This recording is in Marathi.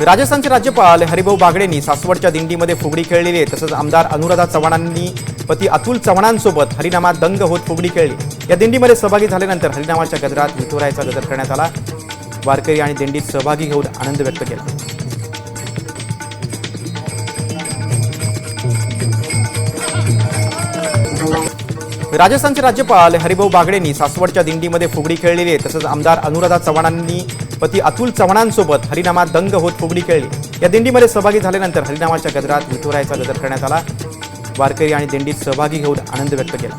राजस्थानचे राज्यपाल हरिभाऊ बागडेंनी सासवडच्या दिंडीमध्ये फुगडी खेळलेली आहे. तसंच आमदार अनुराधा चव्हाणांनी पती अतुल चव्हाणांसोबत हरिनामात दंग होत फुगडी खेळली. या दिंडीमध्ये सहभागी झाल्यानंतर हरिनामाच्या गजरात विठुरायाचा गजर करण्यात आला. वारकरी आणि दिंडीत सहभागी घेऊन आनंद व्यक्त केला. राजस्थानचे राज्यपाल हरिभाऊ बागडेंनी सासवडच्या दिंडीमध्ये फुगडी खेळलेली आहे. तसंच आमदार अनुराधा चव्हाणांनी पती अतुल चव्हाणांसोबत हरिनामात दंग होत फुगडी खेळली. या दिंडीमध्ये सहभागी झाल्यानंतर हरिनामाच्या गजरात विठुरायाचा गजर करण्यात आला. वारकरी आणि दिंडीत सहभागी घेऊन आनंद व्यक्त केला.